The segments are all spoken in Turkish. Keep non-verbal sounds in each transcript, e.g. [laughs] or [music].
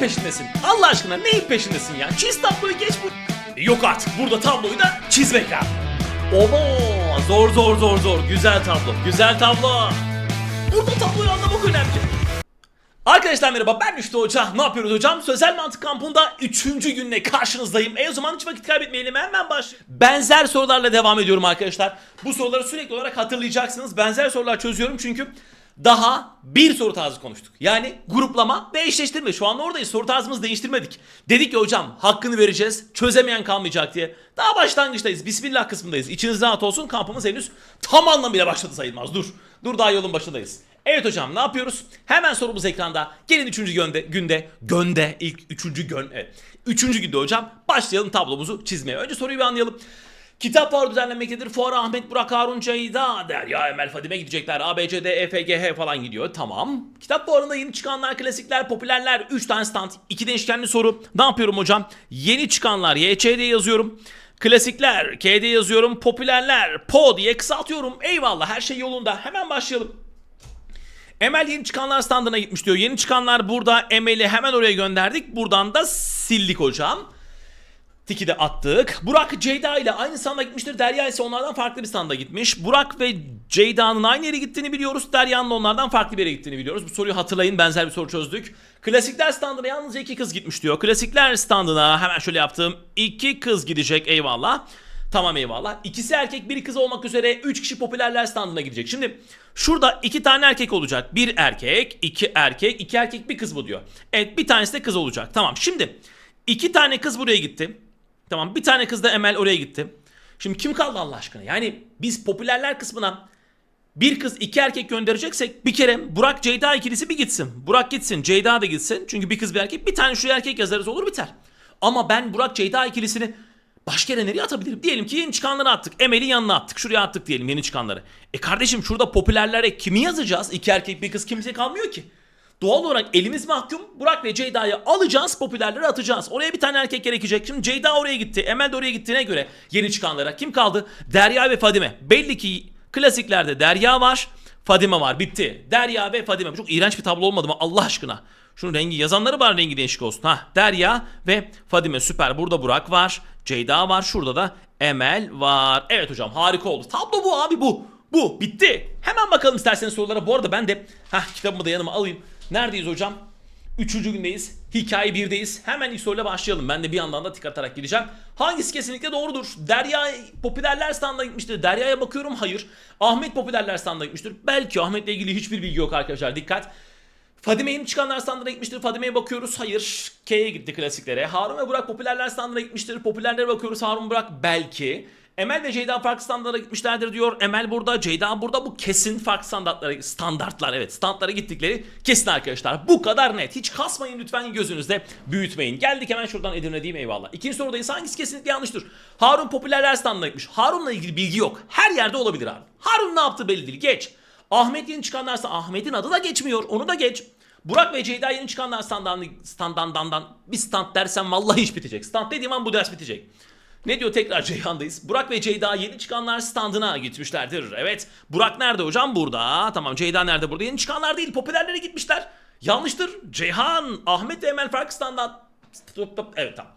neyin peşindesin? Allah aşkına neyin peşindesin ya? Çiz tabloyu geç bu. Yok artık burada tabloyu da çizmek lazım. Oba zor zor zor zor. Güzel tablo. Güzel tablo. Burada tabloyu anlamak önemli. Arkadaşlar merhaba ben Rüştü Hoca. Ne yapıyoruz hocam? Sözel Mantık Kampı'nda 3. günle karşınızdayım. E o zaman hiç vakit kaybetmeyelim hemen başlayalım. Benzer sorularla devam ediyorum arkadaşlar. Bu soruları sürekli olarak hatırlayacaksınız. Benzer sorular çözüyorum çünkü daha bir soru tarzı konuştuk. Yani gruplama ve eşleştirme. Şu an oradayız. Soru tarzımızı değiştirmedik. Dedik ki hocam hakkını vereceğiz. Çözemeyen kalmayacak diye. Daha başlangıçtayız. Bismillah kısmındayız. İçiniz rahat olsun. Kampımız henüz tam anlamıyla başladı sayılmaz. Dur. Dur daha yolun başındayız. Evet hocam ne yapıyoruz? Hemen sorumuz ekranda. Gelin üçüncü günde, günde, gönde, ilk üçüncü gün, evet. Üçüncü günde hocam başlayalım tablomuzu çizmeye. Önce soruyu bir anlayalım. Kitap fuarı düzenlenmektedir. Fuara Ahmet Burak Harun Ceyda Derya Emel Fadime gidecekler. A, B, C, D, E, F, G, H falan gidiyor. Tamam. Kitap fuarında yeni çıkanlar, klasikler, popülerler. 3 tane stand. 2 değişkenli soru. Ne yapıyorum hocam? Yeni çıkanlar Y, Ç, D yazıyorum. Klasikler K, D yazıyorum. Popülerler PO diye kısaltıyorum. Eyvallah her şey yolunda. Hemen başlayalım. Emel yeni çıkanlar standına gitmiş diyor. Yeni çıkanlar burada Emel'i hemen oraya gönderdik. Buradan da sildik hocam. Tiki de attık. Burak Ceyda ile aynı standa gitmiştir. Derya ise onlardan farklı bir standa gitmiş. Burak ve Ceyda'nın aynı yere gittiğini biliyoruz. Derya'nın da onlardan farklı bir yere gittiğini biliyoruz. Bu soruyu hatırlayın. Benzer bir soru çözdük. Klasikler standına yalnızca iki kız gitmiş diyor. Klasikler standına hemen şöyle yaptım. İki kız gidecek eyvallah. Tamam eyvallah. İkisi erkek biri kız olmak üzere 3 kişi popülerler standına gidecek. Şimdi şurada iki tane erkek olacak. Bir erkek, iki erkek, iki erkek bir kız bu diyor. Evet bir tanesi de kız olacak. Tamam şimdi iki tane kız buraya gitti. Tamam bir tane kız da Emel oraya gitti. Şimdi kim kaldı Allah aşkına? Yani biz popülerler kısmına bir kız iki erkek göndereceksek bir kere Burak Ceyda ikilisi bir gitsin. Burak gitsin Ceyda da gitsin. Çünkü bir kız bir erkek bir tane şu erkek yazarız olur biter. Ama ben Burak Ceyda ikilisini başka yere nereye atabilirim? Diyelim ki yeni çıkanları attık. Emel'in yanına attık. Şuraya attık diyelim yeni çıkanları. E kardeşim şurada popülerlere kimi yazacağız? İki erkek bir kız kimse kalmıyor ki. Doğal olarak elimiz mahkum. Burak ve Ceyda'yı alacağız, popülerleri atacağız. Oraya bir tane erkek gerekecek. Şimdi Ceyda oraya gitti, Emel de oraya gittiğine göre yeni çıkanlara kim kaldı? Derya ve Fadime. Belli ki klasiklerde Derya var, Fadime var. Bitti. Derya ve Fadime. Çok iğrenç bir tablo olmadı mı Allah aşkına? Şunun rengi yazanları var rengi değişik olsun. Ha Derya ve Fadime süper. Burada Burak var. Ceyda var. Şurada da Emel var. Evet hocam harika oldu. Tablo bu abi bu. Bu bitti. Hemen bakalım isterseniz sorulara. Bu arada ben de hah kitabımı da yanıma alayım. Neredeyiz hocam? Üçüncü gündeyiz. Hikaye birdeyiz. Hemen ilk soruyla başlayalım. Ben de bir yandan da tik atarak gideceğim. Hangisi kesinlikle doğrudur? Derya popülerler standına gitmiştir. Derya'ya bakıyorum hayır. Ahmet popülerler standına gitmiştir. Belki Ahmet'le ilgili hiçbir bilgi yok arkadaşlar. Dikkat. Fadime yeni çıkanlar standına gitmiştir. Fadime'ye bakıyoruz. Hayır. K'ye gitti klasiklere. Harun ve Burak popülerler standına gitmiştir. Popülerlere bakıyoruz. Harun Burak belki. Emel ve Ceyda farklı standartlara gitmişlerdir diyor. Emel burada, Ceyda burada. Bu kesin farklı standartlara, standartlar evet standartlara gittikleri kesin arkadaşlar. Bu kadar net. Hiç kasmayın lütfen gözünüzde büyütmeyin. Geldik hemen şuradan Edirne diyeyim eyvallah. İkinci sorudayız. Hangisi kesinlikle yanlıştır? Harun popülerler standına gitmiş. Harun'la ilgili bilgi yok. Her yerde olabilir abi. Harun ne yaptı belli değil. Geç. Ahmet yeni çıkanlarsa Ahmet'in adı da geçmiyor. Onu da geç. Burak ve Ceyda yeni çıkanlar standdan, standandan bir stand dersen vallahi iş bitecek. Stand dediğim an bu ders bitecek. Ne diyor tekrar Ceyhan'dayız. Burak ve Ceyda yeni çıkanlar standına gitmişlerdir. Evet. Burak nerede hocam? Burada. Tamam Ceyda nerede? Burada. Yeni çıkanlar değil. Popülerlere gitmişler. Yanlıştır. Ceyhan, Ahmet ve Emel farklı standdan. Evet tamam.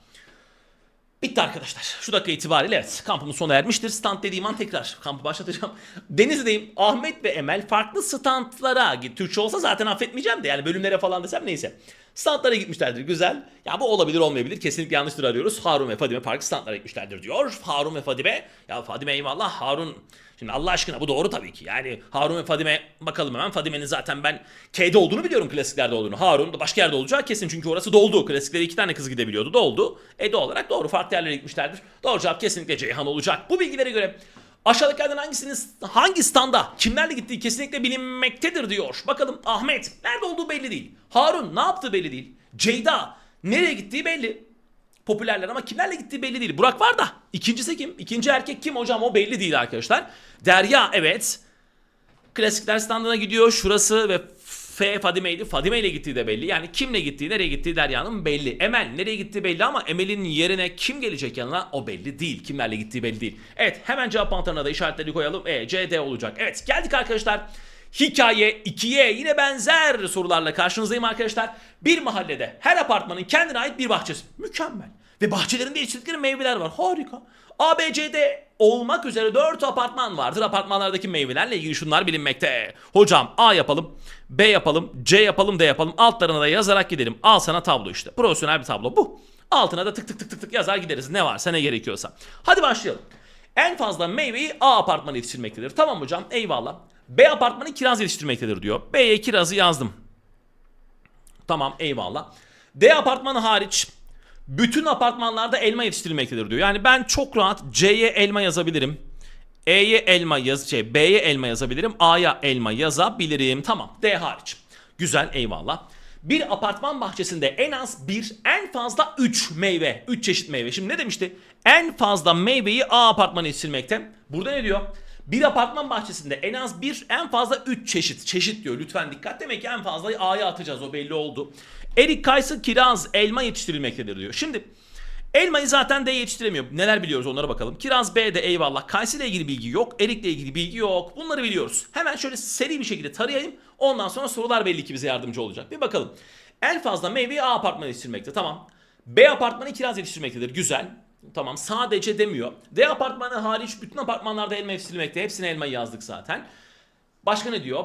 Bitti arkadaşlar. Şu dakika itibariyle evet kampımın sona ermiştir. Stand dediğim an tekrar kampı başlatacağım. [laughs] Denizli'deyim. Ahmet ve Emel farklı standlara git. Türkçe olsa zaten affetmeyeceğim de yani bölümlere falan desem neyse. Standlara gitmişlerdir güzel. Ya bu olabilir olmayabilir. Kesinlikle yanlıştır arıyoruz. Harun ve Fadime farklı standlara gitmişlerdir diyor. Harun ve Fadime. Ya Fadime eyvallah Harun. Şimdi Allah aşkına bu doğru tabii ki. Yani Harun ve Fadime bakalım hemen. Fadime'nin zaten ben K'de olduğunu biliyorum klasiklerde olduğunu. Harun da başka yerde olacağı kesin çünkü orası doldu. Klasiklere iki tane kız gidebiliyordu. Doldu. E olarak doğru farklı yerlere gitmişlerdir. Doğru cevap kesinlikle Ceyhan olacak. Bu bilgilere göre Aşağıdakilerden hangisinin hangi standa kimlerle gittiği kesinlikle bilinmektedir diyor. Bakalım Ahmet nerede olduğu belli değil. Harun ne yaptığı belli değil. Ceyda nereye gittiği belli. Popülerler ama kimlerle gittiği belli değil. Burak var da ikincisi kim? İkinci erkek kim hocam o belli değil arkadaşlar. Derya evet. Klasikler standına gidiyor. Şurası ve F Fadime'ydi. Fadime ile gittiği de belli. Yani kimle gittiği, nereye gittiği Derya'nın belli. Emel nereye gittiği belli ama Emel'in yerine kim gelecek yanına o belli değil. Kimlerle gittiği belli değil. Evet hemen cevap mantarına da işaretleri koyalım. E, C, D olacak. Evet geldik arkadaşlar. Hikaye 2'ye yine benzer sorularla karşınızdayım arkadaşlar. Bir mahallede her apartmanın kendine ait bir bahçesi. Mükemmel. Ve bahçelerinde yetiştirdikleri meyveler var. Harika. ABC'de olmak üzere 4 apartman vardır. Apartmanlardaki meyvelerle ilgili şunlar bilinmekte. Hocam A yapalım, B yapalım, C yapalım, D yapalım. Altlarına da yazarak gidelim. Al sana tablo işte. Profesyonel bir tablo bu. Altına da tık tık tık tık tık yazar gideriz. Ne varsa ne gerekiyorsa. Hadi başlayalım. En fazla meyveyi A apartmanı yetiştirmektedir. Tamam hocam eyvallah. B apartmanı kiraz yetiştirmektedir diyor. B'ye kirazı yazdım. Tamam eyvallah. D apartmanı hariç bütün apartmanlarda elma yetiştirilmektedir diyor. Yani ben çok rahat C'ye elma yazabilirim. E'ye elma yaz, şey B'ye elma yazabilirim. A'ya elma yazabilirim. Tamam. D hariç. Güzel eyvallah. Bir apartman bahçesinde en az bir, en fazla 3 meyve, 3 çeşit meyve. Şimdi ne demişti? En fazla meyveyi A apartmanı yetiştirmekte. Burada ne diyor? Bir apartman bahçesinde en az bir, en fazla 3 çeşit. Çeşit diyor lütfen dikkat. Demek ki en fazla A'ya atacağız o belli oldu. Erik, kayısı, kiraz, elma yetiştirilmektedir diyor. Şimdi Elmayı zaten D yetiştiremiyor. Neler biliyoruz onlara bakalım. Kiraz B'de eyvallah. Kayısı ile ilgili bilgi yok. Erik'le ilgili bilgi yok. Bunları biliyoruz. Hemen şöyle seri bir şekilde tarayayım. Ondan sonra sorular belli ki bize yardımcı olacak. Bir bakalım. En fazla meyveyi A apartmanı yetiştirmekte. Tamam. B apartmanı kiraz yetiştirmektedir. Güzel. Tamam sadece demiyor. D apartmanı hariç bütün apartmanlarda elma yetiştirilmekte. Hepsine elmayı yazdık zaten. Başka ne diyor?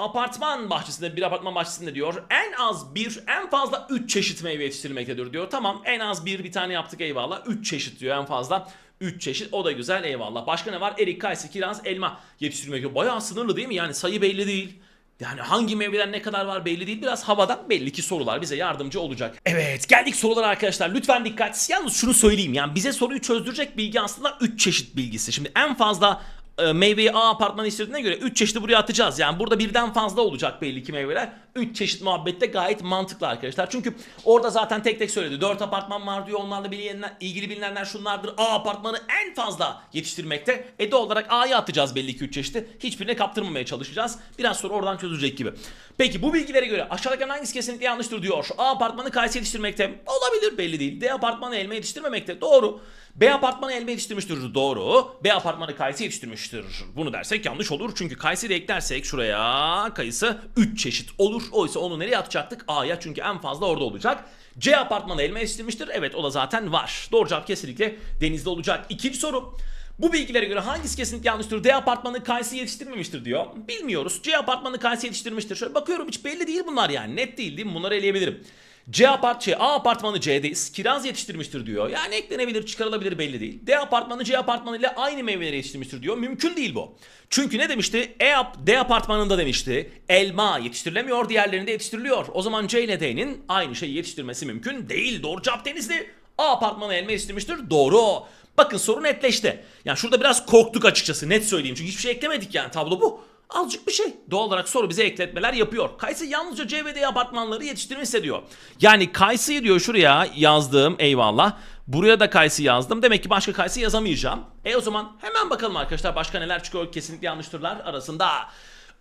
Apartman bahçesinde bir apartman bahçesinde diyor en az bir en fazla 3 çeşit meyve yetiştirilmektedir diyor. Tamam en az bir bir tane yaptık eyvallah. 3 çeşit diyor en fazla. 3 çeşit o da güzel eyvallah. Başka ne var? Erik, kayısı, kiraz, elma yetiştirmek. Bayağı sınırlı değil mi? Yani sayı belli değil. Yani hangi meyveler ne kadar var belli değil. Biraz havadan belli ki sorular bize yardımcı olacak. Evet geldik sorulara arkadaşlar. Lütfen dikkat. Yalnız şunu söyleyeyim. Yani bize soruyu çözdürecek bilgi aslında 3 çeşit bilgisi. Şimdi en fazla meyveyi A apartmanı istediğine göre 3 çeşidi buraya atacağız. Yani burada birden fazla olacak belli ki meyveler. 3 çeşit muhabbette gayet mantıklı arkadaşlar. Çünkü orada zaten tek tek söyledi. 4 apartman var diyor. Onlarla bilinenler, ilgili bilinenler şunlardır. A apartmanı en fazla yetiştirmekte. E doğal olarak A'ya atacağız belli ki 3 çeşidi. Hiçbirine kaptırmamaya çalışacağız. Biraz sonra oradan çözülecek gibi. Peki bu bilgilere göre aşağıdakilerin hangisi kesinlikle yanlıştır diyor. A apartmanı kayısı yetiştirmekte. Olabilir belli değil. D apartmanı elma yetiştirmemekte. Doğru. B apartmanı elma yetiştirmiştir. Doğru. B apartmanı kayısı yetiştirmiştir. Bunu dersek yanlış olur. Çünkü kayısıyı da eklersek şuraya kayısı 3 çeşit olur. Oysa onu nereye atacaktık? A'ya çünkü en fazla orada olacak. C apartmanı elma yetiştirmiştir. Evet o da zaten var. Doğru cevap kesinlikle denizde olacak. İkinci soru. Bu bilgilere göre hangisi kesinlikle yanlıştır? D apartmanı kayısı yetiştirmemiştir diyor. Bilmiyoruz. C apartmanı kayısı yetiştirmiştir. Şöyle bakıyorum hiç belli değil bunlar yani. Net değil değil mi? Bunları eleyebilirim. C apart şey, A apartmanı C'deyiz. Kiraz yetiştirmiştir diyor. Yani eklenebilir, çıkarılabilir belli değil. D apartmanı C apartmanı ile aynı meyveleri yetiştirmiştir diyor. Mümkün değil bu. Çünkü ne demişti? E ap D apartmanında demişti. Elma yetiştirilemiyor, diğerlerinde yetiştiriliyor. O zaman C ile D'nin aynı şeyi yetiştirmesi mümkün değil. Doğru cevap Denizli. A apartmanı elma yetiştirmiştir. Doğru. Bakın soru netleşti. Yani şurada biraz korktuk açıkçası net söyleyeyim. Çünkü hiçbir şey eklemedik yani tablo bu. Azıcık bir şey. Doğal olarak soru bize ekletmeler yapıyor. Kayısı yalnızca C ve D apartmanları yetiştirmişse diyor. Yani Kayısı'yı diyor şuraya yazdım eyvallah. Buraya da Kayısı yazdım. Demek ki başka Kayısı yazamayacağım. E o zaman hemen bakalım arkadaşlar başka neler çıkıyor kesinlikle yanlıştırlar arasında.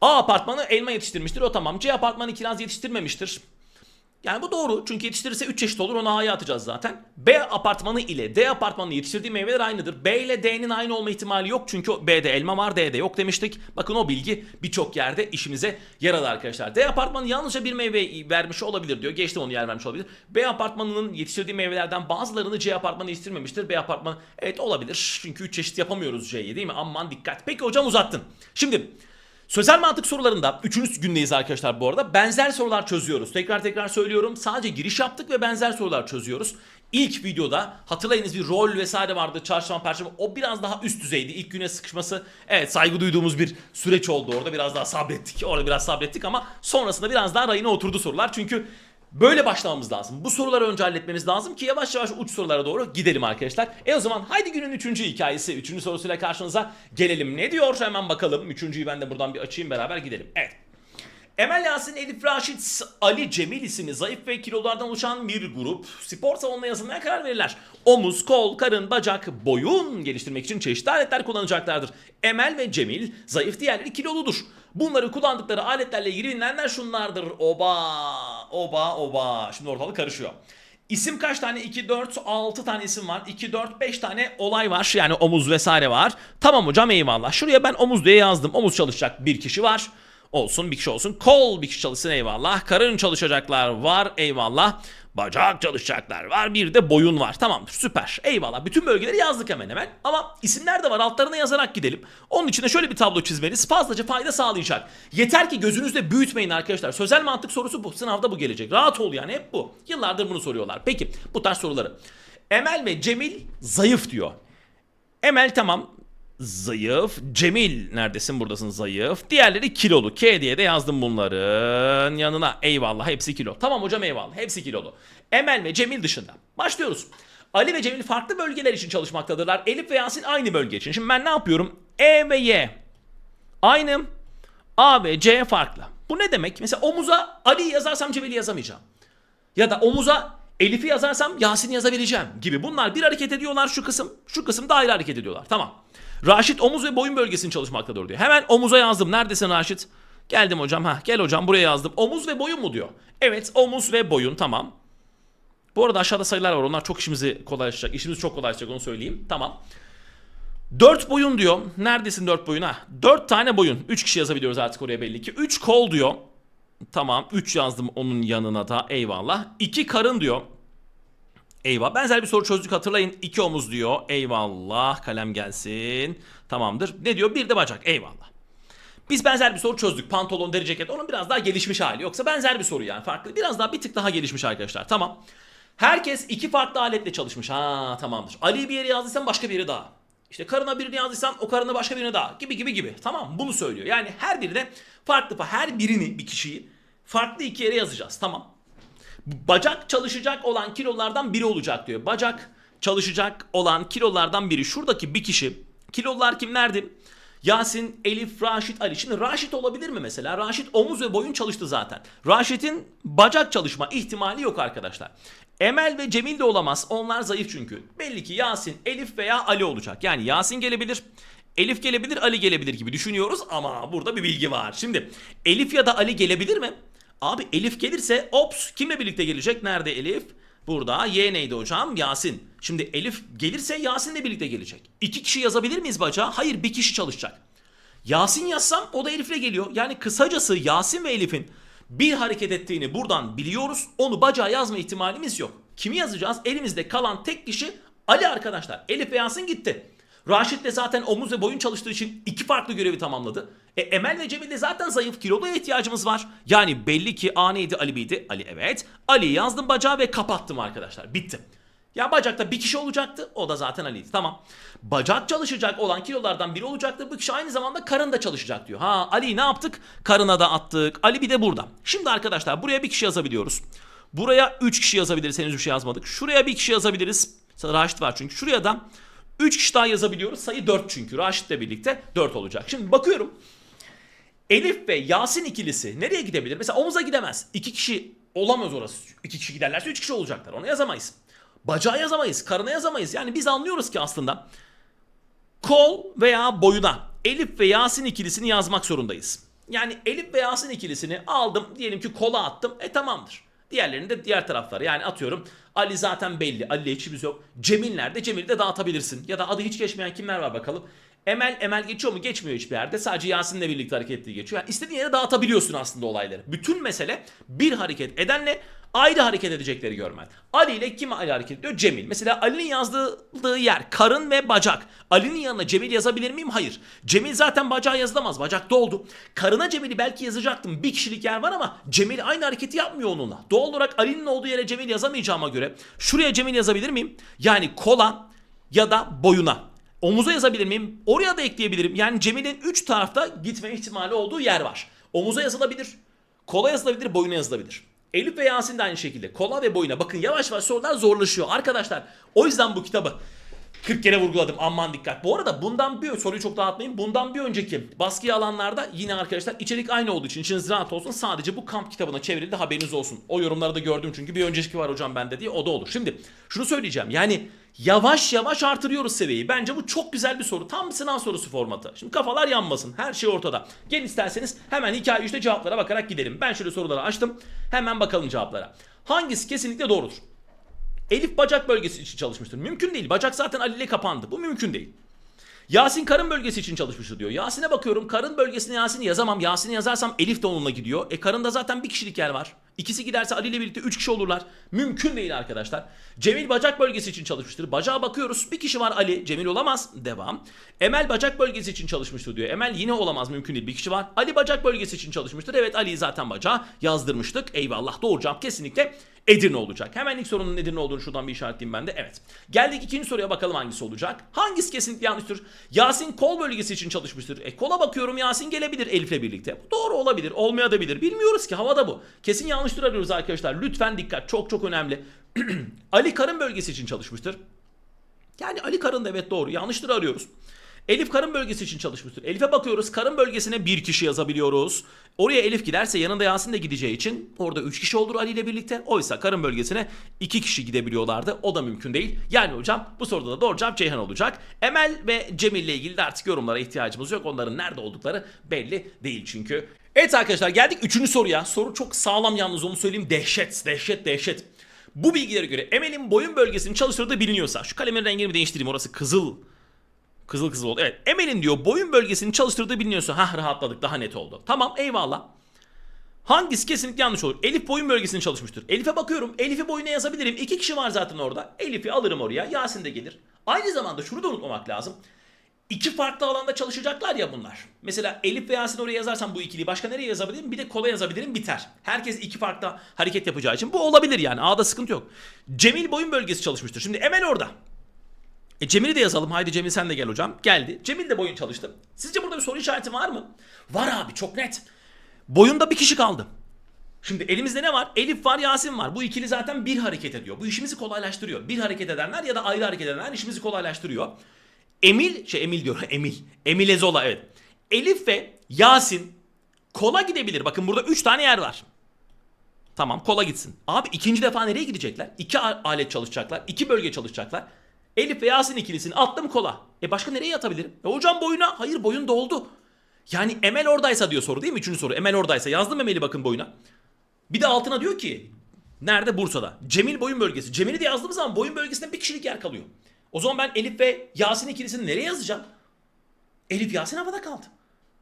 A apartmanı elma yetiştirmiştir o tamam. C apartmanı kiraz yetiştirmemiştir. Yani bu doğru çünkü yetiştirirse 3 çeşit olur onu A'ya atacağız zaten. B apartmanı ile D apartmanı yetiştirdiği meyveler aynıdır. B ile D'nin aynı olma ihtimali yok çünkü B'de elma var D'de yok demiştik. Bakın o bilgi birçok yerde işimize yaradı arkadaşlar. D apartmanı yalnızca bir meyve vermiş olabilir diyor. Geçtim onu yer vermiş olabilir. B apartmanının yetiştirdiği meyvelerden bazılarını C apartmanı yetiştirmemiştir. B apartmanı evet olabilir çünkü 3 çeşit yapamıyoruz C'yi değil mi? Aman dikkat. Peki hocam uzattın. Şimdi Sözel mantık sorularında 3. gündeyiz arkadaşlar bu arada. Benzer sorular çözüyoruz. Tekrar tekrar söylüyorum. Sadece giriş yaptık ve benzer sorular çözüyoruz. İlk videoda hatırlayınız bir rol vesaire vardı. Çarşamba, perşembe. O biraz daha üst düzeydi. İlk güne sıkışması evet saygı duyduğumuz bir süreç oldu orada. Biraz daha sabrettik. Orada biraz sabrettik ama sonrasında biraz daha rayına oturdu sorular. Çünkü Böyle başlamamız lazım. Bu soruları önce halletmemiz lazım ki yavaş yavaş uç sorulara doğru gidelim arkadaşlar. E o zaman haydi günün üçüncü hikayesi, üçüncü sorusuyla karşınıza gelelim. Ne diyor hemen bakalım. Üçüncüyü ben de buradan bir açayım beraber gidelim. Evet. Emel Yasin, Elif Raşit, Ali Cemil isimli zayıf ve kilolardan oluşan bir grup spor salonuna yazılmaya karar verirler. Omuz, kol, karın, bacak, boyun geliştirmek için çeşitli aletler kullanacaklardır. Emel ve Cemil zayıf diğerleri kiloludur. Bunları kullandıkları aletlerle ilgili bilinenler şunlardır. Oba, oba, oba. Şimdi ortalık karışıyor. İsim kaç tane? 2, 4, 6 tane isim var. 2, 4, 5 tane olay var. Yani omuz vesaire var. Tamam hocam eyvallah. Şuraya ben omuz diye yazdım. Omuz çalışacak bir kişi var. Olsun bir kişi olsun. Kol bir kişi çalışsın eyvallah. Karın çalışacaklar var eyvallah. Bacak çalışacaklar var. Bir de boyun var. Tamam süper. Eyvallah. Bütün bölgeleri yazdık hemen hemen. Ama isimler de var. Altlarına yazarak gidelim. Onun için de şöyle bir tablo çizmeniz fazlaca fayda sağlayacak. Yeter ki gözünüzde büyütmeyin arkadaşlar. Sözel mantık sorusu bu. Sınavda bu gelecek. Rahat ol yani hep bu. Yıllardır bunu soruyorlar. Peki bu tarz soruları. Emel ve Cemil zayıf diyor. Emel tamam zayıf. Cemil neredesin buradasın zayıf. Diğerleri kilolu. K diye de yazdım bunların yanına. Eyvallah hepsi kilo. Tamam hocam eyvallah hepsi kilolu. Emel ve Cemil dışında. Başlıyoruz. Ali ve Cemil farklı bölgeler için çalışmaktadırlar. Elif ve Yasin aynı bölge için. Şimdi ben ne yapıyorum? E ve Y aynı. A ve C farklı. Bu ne demek? Mesela omuza Ali yazarsam Cemil'i yazamayacağım. Ya da omuza Elif'i yazarsam Yasin'i yazabileceğim gibi. Bunlar bir hareket ediyorlar şu kısım. Şu kısım da ayrı hareket ediyorlar. Tamam. Raşit omuz ve boyun bölgesini çalışmaktadır diyor. Hemen omuza yazdım. Neredesin Raşit? Geldim hocam. Ha gel hocam buraya yazdım. Omuz ve boyun mu diyor. Evet omuz ve boyun tamam. Bu arada aşağıda sayılar var. Onlar çok işimizi kolaylaştıracak. İşimiz çok kolaylaştıracak onu söyleyeyim. Tamam. 4 boyun diyor. Neredesin 4 boyun ha? 4 tane boyun. 3 kişi yazabiliyoruz artık oraya belli ki. 3 kol diyor. Tamam 3 yazdım onun yanına da eyvallah. 2 karın diyor. Eyvah. Benzer bir soru çözdük hatırlayın. 2 omuz diyor. Eyvallah. Kalem gelsin. Tamamdır. Ne diyor? Bir de bacak. Eyvallah. Biz benzer bir soru çözdük. Pantolon, deri ceket. Onun biraz daha gelişmiş hali. Yoksa benzer bir soru yani. Farklı. Biraz daha bir tık daha gelişmiş arkadaşlar. Tamam. Herkes iki farklı aletle çalışmış. Ha tamamdır. Ali'yi bir yere yazdıysan başka bir yere daha. İşte karına birini yazdıysan o karına başka birine daha. Gibi gibi gibi. Tamam bunu söylüyor. Yani her biri de farklı. Her birini bir kişiyi farklı iki yere yazacağız. Tamam. Bacak çalışacak olan kilolardan biri olacak diyor. Bacak çalışacak olan kilolardan biri. Şuradaki bir kişi. Kilolar kimlerdi? Yasin, Elif, Raşit, Ali. Şimdi Raşit olabilir mi mesela? Raşit omuz ve boyun çalıştı zaten. Raşit'in bacak çalışma ihtimali yok arkadaşlar. Emel ve Cemil de olamaz. Onlar zayıf çünkü. Belli ki Yasin, Elif veya Ali olacak. Yani Yasin gelebilir. Elif gelebilir, Ali gelebilir gibi düşünüyoruz ama burada bir bilgi var. Şimdi Elif ya da Ali gelebilir mi? Abi Elif gelirse ops kimle birlikte gelecek? Nerede Elif? Burada Y neydi hocam? Yasin. Şimdi Elif gelirse Yasin'le birlikte gelecek. İki kişi yazabilir miyiz bacağı? Hayır bir kişi çalışacak. Yasin yazsam o da Elif'le geliyor. Yani kısacası Yasin ve Elif'in bir hareket ettiğini buradan biliyoruz. Onu bacağa yazma ihtimalimiz yok. Kimi yazacağız? Elimizde kalan tek kişi Ali arkadaşlar. Elif ve Yasin gitti. Raşit de zaten omuz ve boyun çalıştığı için iki farklı görevi tamamladı. E, Emel ve Cemil de zaten zayıf kiloluya ihtiyacımız var. Yani belli ki A neydi Ali miydi? Ali evet. Ali yazdım bacağı ve kapattım arkadaşlar. Bitti. Ya bacakta bir kişi olacaktı. O da zaten Ali'ydi. Tamam. Bacak çalışacak olan kilolardan biri olacaktı. Bu kişi aynı zamanda karın da çalışacak diyor. Ha Ali'yi ne yaptık? Karına da attık. Ali bir de burada. Şimdi arkadaşlar buraya bir kişi yazabiliyoruz. Buraya 3 kişi yazabiliriz. Henüz bir şey yazmadık. Şuraya bir kişi yazabiliriz. Raşit var çünkü. Şuraya da 3 kişi daha yazabiliyoruz. Sayı 4 çünkü. Raşit'le birlikte 4 olacak. Şimdi bakıyorum. Elif ve Yasin ikilisi nereye gidebilir? Mesela omuza gidemez. 2 kişi olamaz orası. 2 kişi giderlerse 3 kişi olacaklar. Onu yazamayız. Bacağı yazamayız. Karına yazamayız. Yani biz anlıyoruz ki aslında kol veya boyuna Elif ve Yasin ikilisini yazmak zorundayız. Yani Elif ve Yasin ikilisini aldım. Diyelim ki kola attım. E tamamdır. Diğerlerini de diğer taraflara. Yani atıyorum Ali zaten belli. Ali ile işimiz yok. Cemil nerede? Cemil'i de dağıtabilirsin. Ya da adı hiç geçmeyen kimler var bakalım. Emel Emel geçiyor mu? Geçmiyor hiçbir yerde. Sadece Yasin'le birlikte hareket ettiği geçiyor. Yani istediğin yere dağıtabiliyorsun aslında olayları. Bütün mesele bir hareket edenle ayrı hareket edecekleri görmen. Ali ile kim ayrı hareket ediyor? Cemil. Mesela Ali'nin yazdığı yer karın ve bacak. Ali'nin yanına Cemil yazabilir miyim? Hayır. Cemil zaten bacağı yazılamaz. Bacak doldu. Karına Cemil'i belki yazacaktım. Bir kişilik yer var ama Cemil aynı hareketi yapmıyor onunla. Doğal olarak Ali'nin olduğu yere Cemil yazamayacağıma göre şuraya Cemil yazabilir miyim? Yani kola ya da boyuna. Omuza yazabilir miyim? Oraya da ekleyebilirim. Yani Cemil'in 3 tarafta gitme ihtimali olduğu yer var. Omuza yazılabilir, kola yazılabilir, boyuna yazılabilir. Elif ve Yasin de aynı şekilde. Kola ve boyuna. Bakın yavaş yavaş sorular zorlaşıyor. Arkadaşlar o yüzden bu kitabı 40 kere vurguladım. Aman dikkat. Bu arada bundan bir soruyu çok dağıtmayın. Bundan bir önceki baskı alanlarda yine arkadaşlar içerik aynı olduğu için içiniz rahat olsun. Sadece bu kamp kitabına çevrildi haberiniz olsun. O yorumları da gördüm çünkü bir önceki var hocam bende diye o da olur. Şimdi şunu söyleyeceğim. Yani yavaş yavaş artırıyoruz seviyeyi. Bence bu çok güzel bir soru. Tam sınav sorusu formatı. Şimdi kafalar yanmasın. Her şey ortada. Gel isterseniz hemen hikaye 3'te cevaplara bakarak gidelim. Ben şöyle soruları açtım. Hemen bakalım cevaplara. Hangisi kesinlikle doğrudur? Elif bacak bölgesi için çalışmıştır. Mümkün değil. Bacak zaten Ali ile kapandı. Bu mümkün değil. Yasin karın bölgesi için çalışmıştır diyor. Yasin'e bakıyorum karın bölgesine Yasin'i yazamam. Yasin'i yazarsam Elif de onunla gidiyor. E karında zaten bir kişilik yer var. İkisi giderse Ali ile birlikte 3 kişi olurlar. Mümkün değil arkadaşlar. Cemil bacak bölgesi için çalışmıştır. Bacağa bakıyoruz. Bir kişi var Ali. Cemil olamaz. Devam. Emel bacak bölgesi için çalışmıştır diyor. Emel yine olamaz. Mümkün değil. Bir kişi var. Ali bacak bölgesi için çalışmıştır. Evet Ali'yi zaten bacağa yazdırmıştık. Eyvallah. Doğru cevap kesinlikle Edirne olacak. Hemen ilk sorunun Edirne olduğunu şuradan bir işaretleyeyim ben de. Evet. Geldik ikinci soruya bakalım hangisi olacak. Hangisi kesinlikle yanlıştır? Yasin kol bölgesi için çalışmıştır. E kola bakıyorum Yasin gelebilir Elif'le birlikte. Bu doğru olabilir. Olmayabilir. Bilmiyoruz ki havada bu. Kesin yanlıştır arıyoruz arkadaşlar. Lütfen dikkat. Çok çok önemli. [clears throat] Ali karın bölgesi için çalışmıştır. Yani Ali karın da evet doğru. Yanlıştır arıyoruz. Elif karın bölgesi için çalışmıştır. Elif'e bakıyoruz. Karın bölgesine bir kişi yazabiliyoruz. Oraya Elif giderse yanında Yasin de gideceği için orada 3 kişi olur Ali ile birlikte. Oysa karın bölgesine 2 kişi gidebiliyorlardı. O da mümkün değil. Yani hocam bu soruda da doğru cevap Ceyhan olacak. Emel ve Cemil ile ilgili de artık yorumlara ihtiyacımız yok. Onların nerede oldukları belli değil çünkü. Evet arkadaşlar geldik 3. soruya. Soru çok sağlam yalnız onu söyleyeyim. Dehşet, dehşet, dehşet. Bu bilgilere göre Emel'in boyun bölgesini çalıştırdığı biliniyorsa şu kalemin rengini bir değiştireyim orası kızıl Kızıl kızıl oldu. Evet. Emel'in diyor boyun bölgesini çalıştırdığı biliniyorsa. Hah rahatladık daha net oldu. Tamam eyvallah. Hangisi kesinlikle yanlış olur? Elif boyun bölgesini çalışmıştır. Elif'e bakıyorum. Elif'i boyuna yazabilirim. İki kişi var zaten orada. Elif'i alırım oraya. Yasin de gelir. Aynı zamanda şunu da unutmamak lazım. İki farklı alanda çalışacaklar ya bunlar. Mesela Elif ve Yasin oraya yazarsam bu ikiliyi başka nereye yazabilirim? Bir de kola yazabilirim biter. Herkes iki farklı hareket yapacağı için bu olabilir yani. A'da sıkıntı yok. Cemil boyun bölgesi çalışmıştır. Şimdi Emel orada. E Cemil'i de yazalım. Haydi Cemil sen de gel hocam. Geldi. Cemil de boyun çalıştı. Sizce burada bir soru işareti var mı? Var abi çok net. Boyunda bir kişi kaldı. Şimdi elimizde ne var? Elif var, Yasin var. Bu ikili zaten bir hareket ediyor. Bu işimizi kolaylaştırıyor. Bir hareket edenler ya da ayrı hareket edenler işimizi kolaylaştırıyor. Emil, şey Emil diyor. [laughs] Emil. Emil Ezola evet. Elif ve Yasin kola gidebilir. Bakın burada 3 tane yer var. Tamam kola gitsin. Abi ikinci defa nereye gidecekler? İki alet çalışacaklar. iki bölge çalışacaklar. Elif ve Yasin ikilisini attım kola. E başka nereye atabilirim? E hocam boyuna. Hayır boyun doldu. Yani Emel oradaysa diyor soru değil mi? Üçüncü soru. Emel oradaysa. Yazdım Emel'i bakın boyuna. Bir de altına diyor ki nerede? Bursa'da. Cemil boyun bölgesi. Cemil'i de yazdığım zaman boyun bölgesinde bir kişilik yer kalıyor. O zaman ben Elif ve Yasin ikilisini nereye yazacağım? Elif Yasin havada kaldı.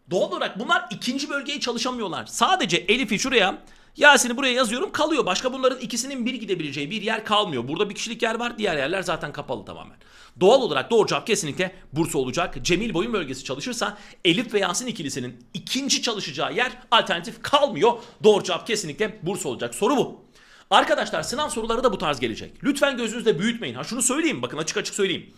Doğal olarak bunlar ikinci bölgeye çalışamıyorlar. Sadece Elif'i şuraya, Yasin'i buraya yazıyorum kalıyor. Başka bunların ikisinin bir gidebileceği bir yer kalmıyor. Burada bir kişilik yer var. Diğer yerler zaten kapalı tamamen. Doğal olarak doğru cevap kesinlikle Bursa olacak. Cemil boyun bölgesi çalışırsa Elif ve Yasin ikilisinin ikinci çalışacağı yer alternatif kalmıyor. Doğru cevap kesinlikle Bursa olacak. Soru bu. Arkadaşlar sınav soruları da bu tarz gelecek. Lütfen gözünüzde büyütmeyin. Ha şunu söyleyeyim bakın açık açık söyleyeyim.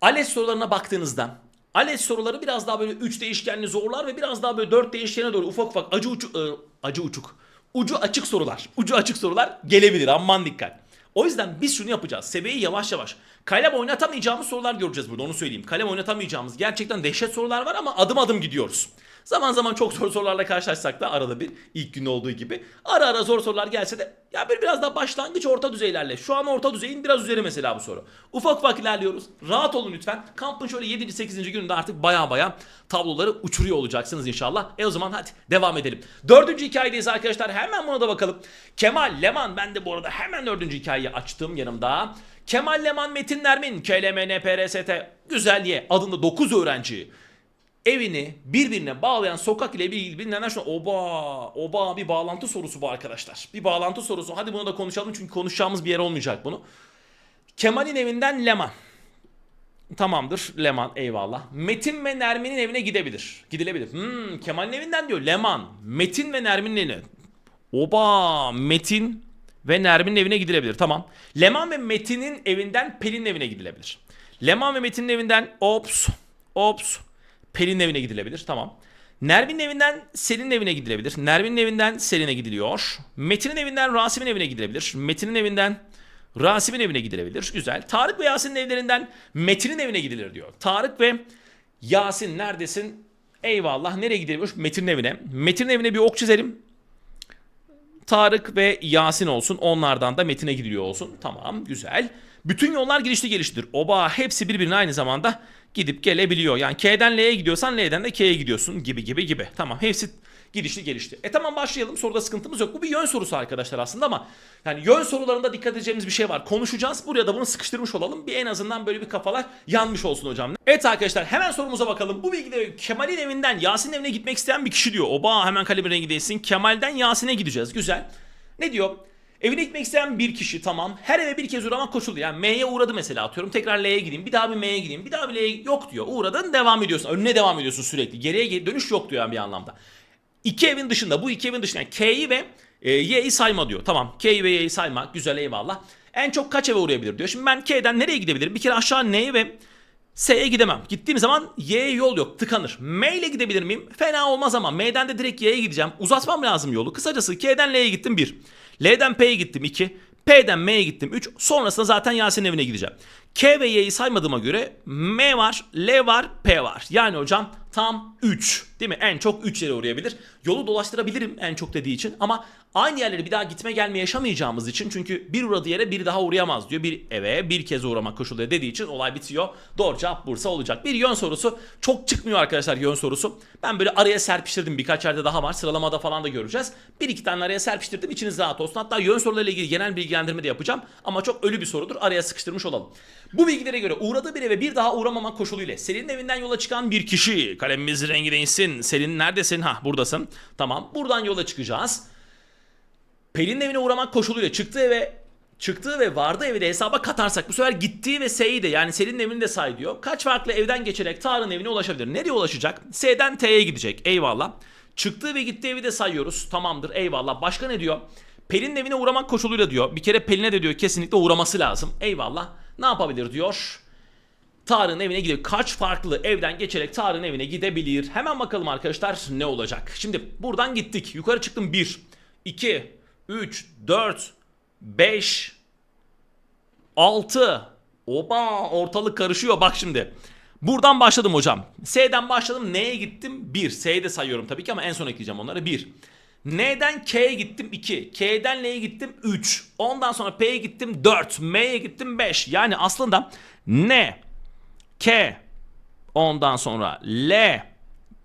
ALES sorularına baktığınızda ALES soruları biraz daha böyle 3 değişkenli zorlar ve biraz daha böyle 4 değişkene doğru ufak ufak acı uçuk, acı uçuk, ucu açık sorular, ucu açık sorular gelebilir aman dikkat. O yüzden biz şunu yapacağız. Seviyeyi yavaş yavaş. Kalem oynatamayacağımız sorular göreceğiz burada onu söyleyeyim. Kalem oynatamayacağımız gerçekten dehşet sorular var ama adım adım gidiyoruz. Zaman zaman çok zor sorularla karşılaşsak da arada bir ilk gün olduğu gibi. Ara ara zor sorular gelse de ya bir biraz daha başlangıç orta düzeylerle. Şu an orta düzeyin biraz üzeri mesela bu soru. Ufak ufak ilerliyoruz. Rahat olun lütfen. Kampın şöyle 7. 8. gününde artık baya baya tabloları uçuruyor olacaksınız inşallah. E o zaman hadi devam edelim. Dördüncü hikayedeyiz arkadaşlar. Hemen buna da bakalım. Kemal Leman ben de bu arada hemen dördüncü hikayeyi açtım yanımda. Kemal Leman Metin Nermin KLMN PRST Güzel Ye adında 9 öğrenci evini birbirine bağlayan sokak ile ilgili bilinenler şu oba oba bir bağlantı sorusu bu arkadaşlar. Bir bağlantı sorusu. Hadi bunu da konuşalım çünkü konuşacağımız bir yer olmayacak bunu. Kemal'in evinden Leman. Tamamdır Leman eyvallah. Metin ve Nermin'in evine gidebilir. Gidilebilir. Hmm, Kemal'in evinden diyor Leman. Metin ve Nermin'in evine. Oba Metin ve Nermin'in evine gidilebilir. Tamam. Leman ve Metin'in evinden Pelin'in evine gidilebilir. Leman ve Metin'in evinden ops ops Pelin'in evine gidilebilir. Tamam. Nermin'in evinden Selin'in evine gidilebilir. Nermin'in evinden Selin'e gidiliyor. Metin'in evinden Rasim'in evine gidilebilir. Metin'in evinden Rasim'in evine gidilebilir. Güzel. Tarık ve Yasin'in evlerinden Metin'in evine gidilir diyor. Tarık ve Yasin neredesin? Eyvallah. Nereye gidilir? Metin'in evine. Metin'in evine bir ok çizelim. Tarık ve Yasin olsun. Onlardan da Metin'e gidiliyor olsun. Tamam güzel. Bütün yollar girişli geliştir. Oba hepsi birbirine aynı zamanda gidip gelebiliyor. Yani K'den L'ye gidiyorsan L'den de K'ye gidiyorsun gibi gibi gibi. Tamam hepsi Gidişli gelişti. E tamam başlayalım. Soruda sıkıntımız yok. Bu bir yön sorusu arkadaşlar aslında ama yani yön sorularında dikkat edeceğimiz bir şey var. Konuşacağız. Buraya da bunu sıkıştırmış olalım. Bir en azından böyle bir kafalar yanmış olsun hocam. Evet arkadaşlar hemen sorumuza bakalım. Bu bilgileri Kemal'in evinden Yasin'in evine gitmek isteyen bir kişi diyor. Oba hemen kalem rengi değilsin. Kemal'den Yasin'e gideceğiz. Güzel. Ne diyor? Evine gitmek isteyen bir kişi tamam. Her eve bir kez uğramak koşulu. Yani M'ye uğradı mesela atıyorum. Tekrar L'ye gideyim. Bir daha bir M'ye gideyim. Bir daha bir L'ye yok diyor. Uğradın devam ediyorsun. Önüne devam ediyorsun sürekli. Geriye geri dönüş yok diyor yani bir anlamda. İki evin dışında bu iki evin dışında yani K'yi ve e, Y'yi sayma diyor. Tamam K'yi ve Y'yi sayma. Güzel eyvallah. En çok kaç eve uğrayabilir diyor. Şimdi ben K'den nereye gidebilirim? Bir kere aşağı N'ye ve S'ye gidemem. Gittiğim zaman Y'ye yol yok. Tıkanır. M ile gidebilir miyim? Fena olmaz ama M'den de direkt Y'ye gideceğim. Uzatmam lazım yolu. Kısacası K'den L'ye gittim 1. L'den P'ye gittim 2. P'den M'ye gittim 3. Sonrasında zaten Yasin'in evine gideceğim. K ve Y'yi saymadığıma göre M var, L var, P var. Yani hocam tam 3. Değil mi? En çok 3 yere uğrayabilir. Yolu dolaştırabilirim en çok dediği için ama aynı yerlere bir daha gitme gelme yaşamayacağımız için çünkü bir uğradığı yere bir daha uğrayamaz diyor. Bir eve bir kez uğramak koşuluyor dediği için olay bitiyor. Doğru cevap Bursa olacak. Bir yön sorusu. Çok çıkmıyor arkadaşlar yön sorusu. Ben böyle araya serpiştirdim. Birkaç yerde daha var. Sıralamada falan da göreceğiz. Bir iki tane araya serpiştirdim. İçiniz rahat olsun. Hatta yön sorularıyla ilgili genel bilgilendirme de yapacağım. Ama çok ölü bir sorudur. Araya sıkıştırmış olalım. Bu bilgilere göre uğradığı bir eve bir daha uğramamak koşuluyla Selin'in evinden yola çıkan bir kişi. Kalemimiz rengi değişsin. Selin neredesin? Ha buradasın. Tamam. Buradan yola çıkacağız. Pelin'in evine uğramak koşuluyla çıktığı eve çıktığı ve vardığı evi de hesaba katarsak bu sefer gittiği ve S'yi de yani Selin'in evini de say diyor. Kaç farklı evden geçerek Tarık'ın evine ulaşabilir? Nereye ulaşacak? S'den T'ye gidecek. Eyvallah. Çıktığı ve gittiği evi de sayıyoruz. Tamamdır. Eyvallah. Başka ne diyor? Pelin'in evine uğramak koşuluyla diyor. Bir kere Pelin'e de diyor kesinlikle uğraması lazım. Eyvallah. Ne yapabilir diyor. Tarık'ın evine gidiyor. Kaç farklı evden geçerek Tarık'ın evine gidebilir? Hemen bakalım arkadaşlar ne olacak. Şimdi buradan gittik. Yukarı çıktım 1, 2, 3, 4, 5, 6. Oba ortalık karışıyor bak şimdi. Buradan başladım hocam. S'den başladım. N'ye gittim 1. S'yi de sayıyorum tabii ki ama en son ekleyeceğim onları 1. N'den K'ye gittim 2. K'den L'ye gittim 3. Ondan sonra P'ye gittim 4. M'ye gittim 5. Yani aslında N, K, ondan sonra L,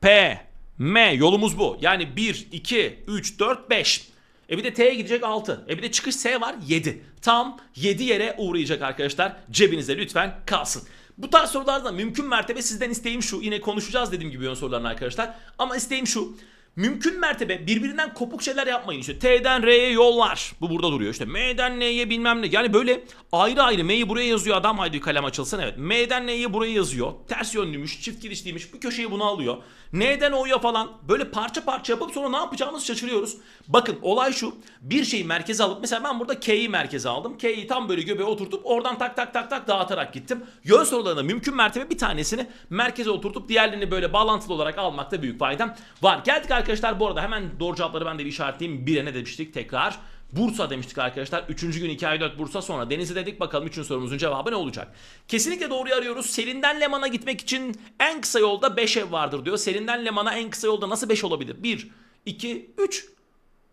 P, M yolumuz bu. Yani 1, 2, 3, 4, 5. E bir de T'ye gidecek 6. E bir de çıkış S var 7. Tam 7 yere uğrayacak arkadaşlar. Cebinizde lütfen kalsın. Bu tarz sorularda mümkün mertebe sizden isteğim şu. Yine konuşacağız dediğim gibi ön sorularını arkadaşlar. Ama isteğim şu. Mümkün mertebe birbirinden kopuk şeyler yapmayın. İşte T'den R'ye yol var. Bu burada duruyor. İşte M'den N'ye bilmem ne. Yani böyle ayrı ayrı M'yi buraya yazıyor adam. Haydi kalem açılsın. Evet. M'den N'ye buraya yazıyor. Ters yönlüymüş, çift gidişliymiş. Bir köşeyi bunu alıyor. N'den O'ya falan böyle parça parça yapıp sonra ne yapacağımızı şaşırıyoruz. Bakın olay şu. Bir şeyi merkeze alıp mesela ben burada K'yi merkeze aldım. K'yi tam böyle göbeğe oturtup oradan tak tak tak tak dağıtarak gittim. Yön sorularında mümkün mertebe bir tanesini merkeze oturtup diğerlerini böyle bağlantılı olarak almakta büyük faydam var. Geldik arkadaşlar bu arada hemen doğru cevapları ben de bir işaretleyeyim. Bire ne demiştik tekrar. Bursa demiştik arkadaşlar. Üçüncü gün 2 ay 4 Bursa sonra Denizli dedik. Bakalım üçüncü sorumuzun cevabı ne olacak? Kesinlikle doğruyu arıyoruz. Selin'den Leman'a gitmek için en kısa yolda 5 ev vardır diyor. Selin'den Leman'a en kısa yolda nasıl 5 olabilir? 1, 2, 3.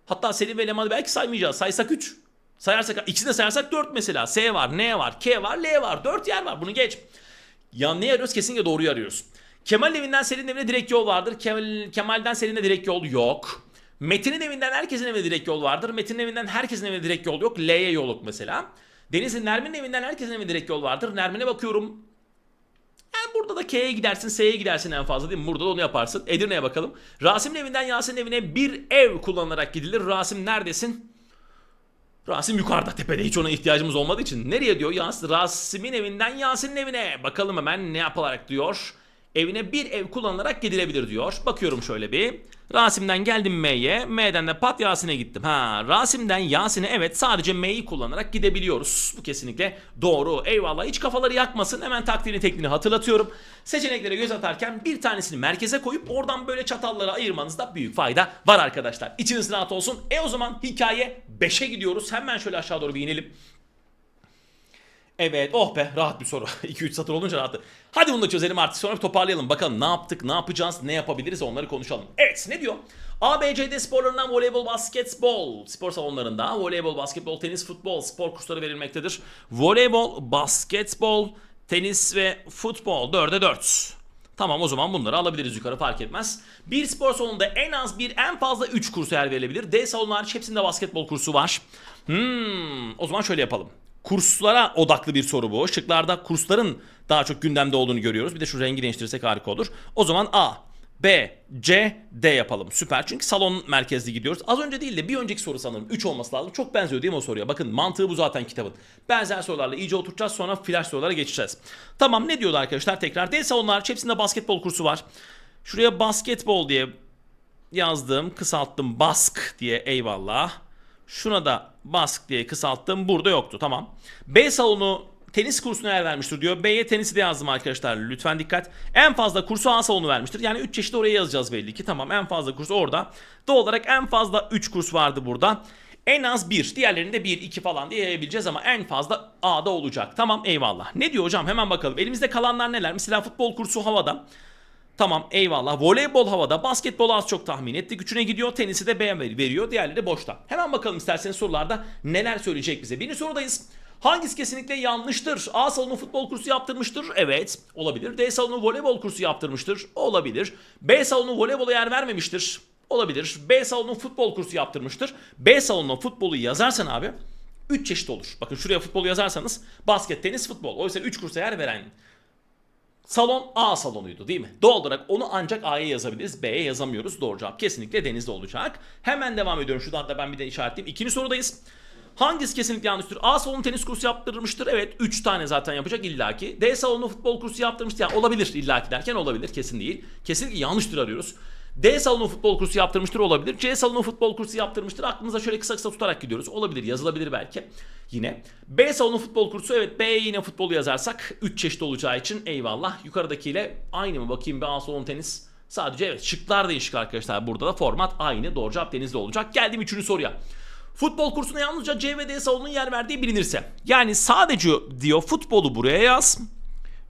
Hatta Selin ve Leman'ı belki saymayacağız. Saysak 3. Sayarsak ikisini de sayarsak 4 mesela. S var, N var, K var, L var. 4 yer var. Bunu geç. Ya ne arıyoruz? Kesinlikle doğruyu arıyoruz. Kemal evinden Selin'in evine direkt yol vardır. Kemal, Kemal'den Selin'e direkt yol yok. Metin'in evinden herkesin evine direkt yol vardır. Metin'in evinden herkesin evine direkt yol yok. L'ye yol yok mesela. Deniz'in Nermin'in evinden herkesin evine direkt yol vardır. Nermin'e bakıyorum. Yani burada da K'ye gidersin, S'ye gidersin en fazla değil mi? Burada da onu yaparsın. Edirne'ye bakalım. Rasim'in evinden Yasin'in evine bir ev kullanarak gidilir. Rasim neredesin? Rasim yukarıda tepede hiç ona ihtiyacımız olmadığı için. Nereye diyor? Yas Rasim'in evinden Yasin'in evine. Bakalım hemen ne yapılarak diyor. Evine bir ev kullanılarak gidilebilir diyor. Bakıyorum şöyle bir. Rasim'den geldim M'ye. M'den de pat Yasin'e gittim. Ha, Rasim'den Yasin'e evet sadece M'yi kullanarak gidebiliyoruz. Bu kesinlikle doğru. Eyvallah. Hiç kafaları yakmasın. Hemen taktiğini tekniğini hatırlatıyorum. Seçeneklere göz atarken bir tanesini merkeze koyup oradan böyle çatallara ayırmanızda büyük fayda var arkadaşlar. İçiniz rahat olsun. E o zaman hikaye 5'e gidiyoruz. Hemen şöyle aşağı doğru bir inelim. Evet oh be rahat bir soru. [laughs] 2-3 satır olunca rahatı. Hadi bunu da çözelim artık sonra bir toparlayalım. Bakalım ne yaptık, ne yapacağız, ne yapabiliriz onları konuşalım. Evet ne diyor? ABCD sporlarından voleybol, basketbol spor salonlarında voleybol, basketbol, tenis, futbol spor kursları verilmektedir. Voleybol, basketbol, tenis ve futbol 4'e 4. Tamam o zaman bunları alabiliriz yukarı fark etmez. Bir spor salonunda en az bir en fazla 3 kursu yer verilebilir. D salonu hariç hepsinde basketbol kursu var. Hmm, o zaman şöyle yapalım. Kurslara odaklı bir soru bu. Şıklarda kursların daha çok gündemde olduğunu görüyoruz. Bir de şu rengi değiştirirsek harika olur. O zaman A, B, C, D yapalım. Süper. Çünkü salon merkezli gidiyoruz. Az önce değil de bir önceki soru sanırım 3 olması lazım. Çok benziyor değil mi o soruya? Bakın mantığı bu zaten kitabın. Benzer sorularla iyice oturacağız sonra flash sorulara geçeceğiz. Tamam ne diyorlar arkadaşlar tekrar? D salonlar hepsinde basketbol kursu var. Şuraya basketbol diye yazdım. Kısalttım bask diye eyvallah. Şuna da bask diye kısalttım. Burada yoktu tamam. B salonu tenis kursuna yer vermiştir diyor. B'ye tenisi de yazdım arkadaşlar. Lütfen dikkat. En fazla kursu A salonu vermiştir. Yani 3 çeşit oraya yazacağız belli ki. Tamam en fazla kurs orada. Doğal olarak en fazla 3 kurs vardı burada. En az 1. Diğerlerinde 1, 2 falan diye yayabileceğiz ama en fazla A'da olacak. Tamam eyvallah. Ne diyor hocam hemen bakalım. Elimizde kalanlar neler? Mesela futbol kursu havada. Tamam eyvallah. Voleybol havada, basketbol az çok tahmin ettik. Üçüne gidiyor, tenisi de B ver- veriyor. Diğerleri boşta. Hemen bakalım isterseniz sorularda neler söyleyecek bize. Birinci sorudayız. Hangisi kesinlikle yanlıştır? A salonu futbol kursu yaptırmıştır. Evet, olabilir. D salonu voleybol kursu yaptırmıştır. Olabilir. B salonu voleybola yer vermemiştir. Olabilir. B salonu futbol kursu yaptırmıştır. B salonu futbolu yazarsan abi 3 çeşit olur. Bakın şuraya futbol yazarsanız basket, tenis, futbol. Oysa 3 kursa yer veren Salon A salonuydu değil mi? Doğal olarak onu ancak A'ya yazabiliriz. B'ye yazamıyoruz. Doğru cevap kesinlikle denizde olacak. Hemen devam ediyorum. Şuradan da ben bir de işaretleyeyim. İkinci sorudayız. Hangisi kesinlikle yanlıştır? A salonu tenis kursu yaptırmıştır. Evet 3 tane zaten yapacak illaki. D salonu futbol kursu yaptırmıştır. Yani olabilir illaki derken olabilir. Kesin değil. Kesinlikle yanlıştır arıyoruz. D salonu futbol kursu yaptırmıştır olabilir. C salonu futbol kursu yaptırmıştır. Aklımıza şöyle kısa kısa tutarak gidiyoruz. Olabilir yazılabilir belki. Yine. B salonu futbol kursu evet B'ye yine futbolu yazarsak 3 çeşit olacağı için eyvallah. Yukarıdakiyle aynı mı bakayım bir A salonu tenis. Sadece evet şıklar değişik arkadaşlar. Burada da format aynı. Doğru cevap denizde olacak. Geldim 3. soruya. Futbol kursuna yalnızca C ve D salonunun yer verdiği bilinirse. Yani sadece diyor futbolu buraya yaz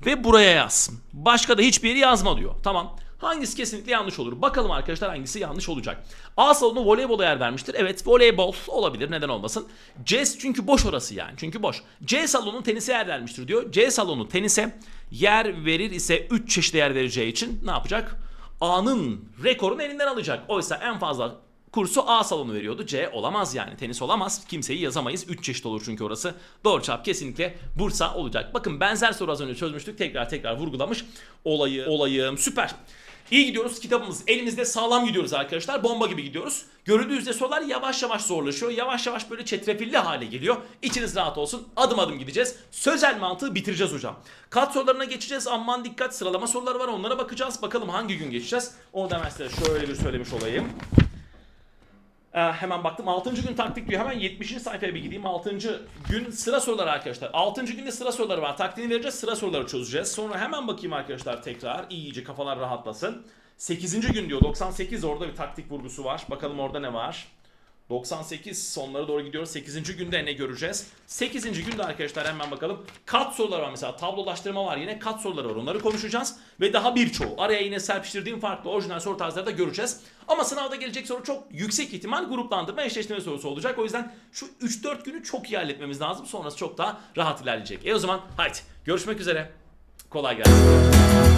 ve buraya yaz. Başka da hiçbir yeri yazma diyor. Tamam. Hangisi kesinlikle yanlış olur? Bakalım arkadaşlar hangisi yanlış olacak. A salonu voleybola yer vermiştir. Evet voleybol olabilir neden olmasın. C çünkü boş orası yani. Çünkü boş. C salonu tenise yer vermiştir diyor. C salonu tenise yer verir ise 3 çeşit yer vereceği için ne yapacak? A'nın rekorunu elinden alacak. Oysa en fazla kursu A salonu veriyordu. C olamaz yani. Tenis olamaz. Kimseyi yazamayız. 3 çeşit olur çünkü orası. Doğru cevap kesinlikle Bursa olacak. Bakın benzer soru az önce çözmüştük. Tekrar tekrar vurgulamış olayı olayım. Süper. İyi gidiyoruz. Kitabımız elimizde sağlam gidiyoruz arkadaşlar. Bomba gibi gidiyoruz. Görüldüğü üzere sorular yavaş yavaş zorlaşıyor. Yavaş yavaş böyle çetrefilli hale geliyor. İçiniz rahat olsun. Adım adım gideceğiz. Sözel mantığı bitireceğiz hocam. Kat sorularına geçeceğiz. Aman dikkat sıralama soruları var. Onlara bakacağız. Bakalım hangi gün geçeceğiz. Onu da ben size şöyle bir söylemiş olayım. Ee, hemen baktım 6. gün taktik diyor. Hemen 70. sayfaya bir gideyim. 6. gün sıra soruları arkadaşlar. 6. günde sıra soruları var. Taktiğini vereceğiz. Sıra soruları çözeceğiz. Sonra hemen bakayım arkadaşlar tekrar. iyice kafalar rahatlasın. 8. gün diyor. 98 orada bir taktik vurgusu var. Bakalım orada ne var. 98 sonlara doğru gidiyoruz. 8. günde ne göreceğiz? 8. günde arkadaşlar hemen bakalım. Kat soruları var mesela. Tablolaştırma var yine. Kat soruları var. Onları konuşacağız. Ve daha birçoğu. Araya yine serpiştirdiğim farklı orijinal soru tarzları da göreceğiz. Ama sınavda gelecek soru çok yüksek ihtimal gruplandırma eşleştirme sorusu olacak. O yüzden şu 3-4 günü çok iyi halletmemiz lazım. Sonrası çok daha rahat ilerleyecek. E o zaman haydi görüşmek üzere. Kolay gelsin.